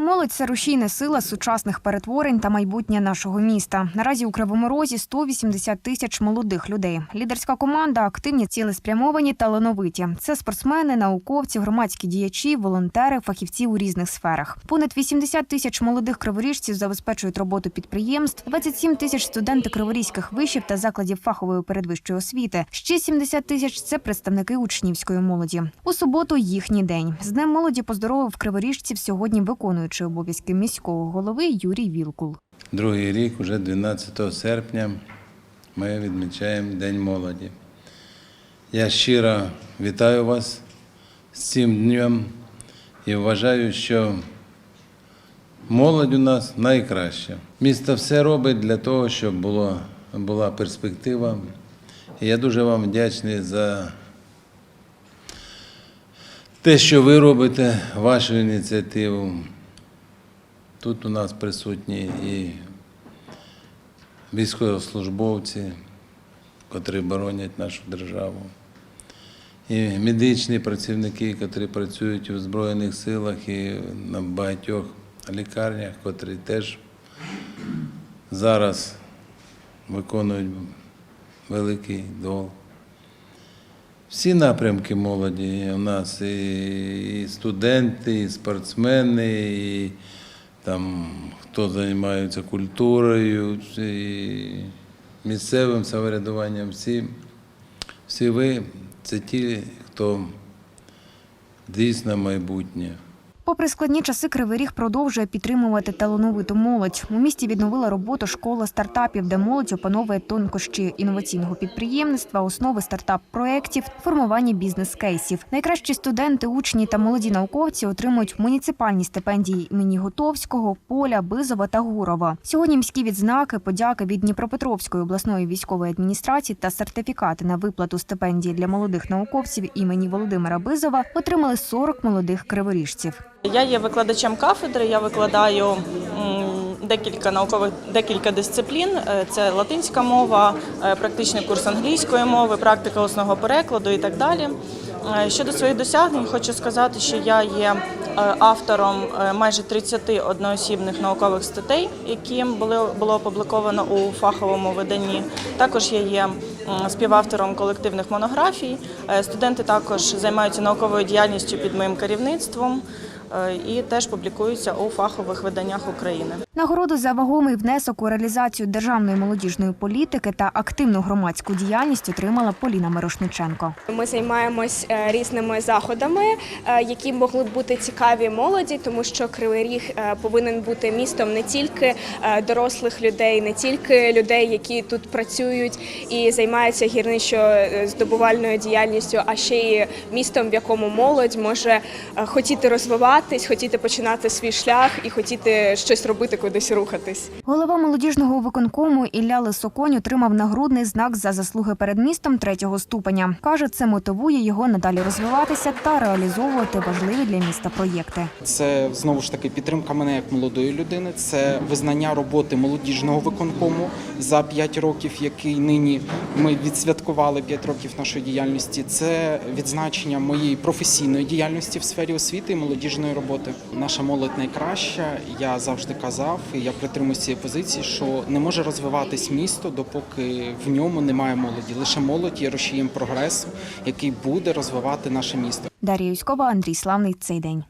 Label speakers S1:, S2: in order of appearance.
S1: Молодь це рушійна сила сучасних перетворень та майбутнє нашого міста. Наразі у Кривому Розі 180 тисяч молодих людей. Лідерська команда активні, цілеспрямовані, талановиті. Це спортсмени, науковці, громадські діячі, волонтери, фахівці у різних сферах. Понад 80 тисяч молодих криворіжців забезпечують роботу підприємств, 27 тисяч студенти криворізьких вишів та закладів фахової передвищої освіти. Ще 70 тисяч це представники учнівської молоді. У суботу їхній день. З Днем молоді поздоровив криворіжців сьогодні виконуючи обов'язки міського голови Юрій Вілкул.
S2: Другий рік, уже 12 серпня, ми відмічаємо День молоді. Я щиро вітаю вас з цим днем і вважаю, що молодь у нас найкраща. Місто все робить для того, щоб було, була перспектива. І я дуже вам вдячний за те, що ви робите, вашу ініціативу. Тут у нас присутні і військовослужбовці, котрі боронять нашу державу, і медичні працівники, котрі працюють у Збройних силах і на багатьох лікарнях, котрі теж зараз виконують великий долг. Всі напрямки молоді у нас і, студенти, і спортсмени, і там хто займається культурою, і місцевим самоврядуванням. Всі, всі ви це ті, хто дійсно майбутнє.
S1: Попри складні часи, Кривий Ріг продовжує підтримувати талановиту молодь. У місті відновила роботу школа стартапів, де молодь опановує тонкощі інноваційного підприємництва, основи стартап-проєктів, формування бізнес-кейсів. Найкращі студенти, учні та молоді науковці отримують муніципальні стипендії імені Готовського, Поля, Бизова та Гурова. Сьогодні міські відзнаки, подяки від Дніпропетровської обласної військової адміністрації та сертифікати на виплату стипендії для молодих науковців імені Володимира Бизова отримали 40 молодих криворіжців.
S3: Я є викладачем кафедри, я викладаю декілька наукових декілька дисциплін. Е, Це латинська мова, е, практичний курс англійської мови, практика усного перекладу і так далі. Е, Щодо своїх досягнень, хочу сказати, що я є автором майже 30 одноосібних наукових статей, які було опубліковано у фаховому виданні. Також я є співавтором колективних монографій. Студенти також займаються науковою діяльністю під моїм керівництвом і теж публікуються у фахових виданнях України.
S1: Нагороду за вагомий внесок у реалізацію державної молодіжної політики та активну громадську діяльність отримала Поліна Мирошниченко.
S4: Ми займаємось е, різними заходами, е, які могли б бути цікаві молоді, тому що Кривий Ріг е, повинен бути містом не тільки е, дорослих людей, не тільки людей, які тут працюють і займаються гірничо-здобувальною діяльністю, а ще й містом, в якому молодь може е, хотіти розвиватись, хотіти починати свій шлях і хотіти щось робити, кудись рухатись.
S1: Голова молодіжного виконкому Ілля Лисоконь отримав нагрудний знак за заслуги перед містом третього ступеня. Каже, це мотивує його надалі розвиватися та реалізовувати важливі для міста проєкти.
S5: Це знову ж таки підтримка мене як молодої людини. Це визнання роботи молодіжного виконкому за 5 років, який нині ми відсвяткували 5 років нашої діяльності. Це відзначення моєї професійної діяльності в сфері освіти і молодіжної роботи. Наша молодь найкраща. Я завжди казав, і я притримуюсь цієї позиції, що не може розвиватись місто, допоки в ньому немає молоді. Лише молодь є рушієм прогресу, який буде розвивати наше місто.
S1: Дар'я Юськова, Андрій Славний. Цей день.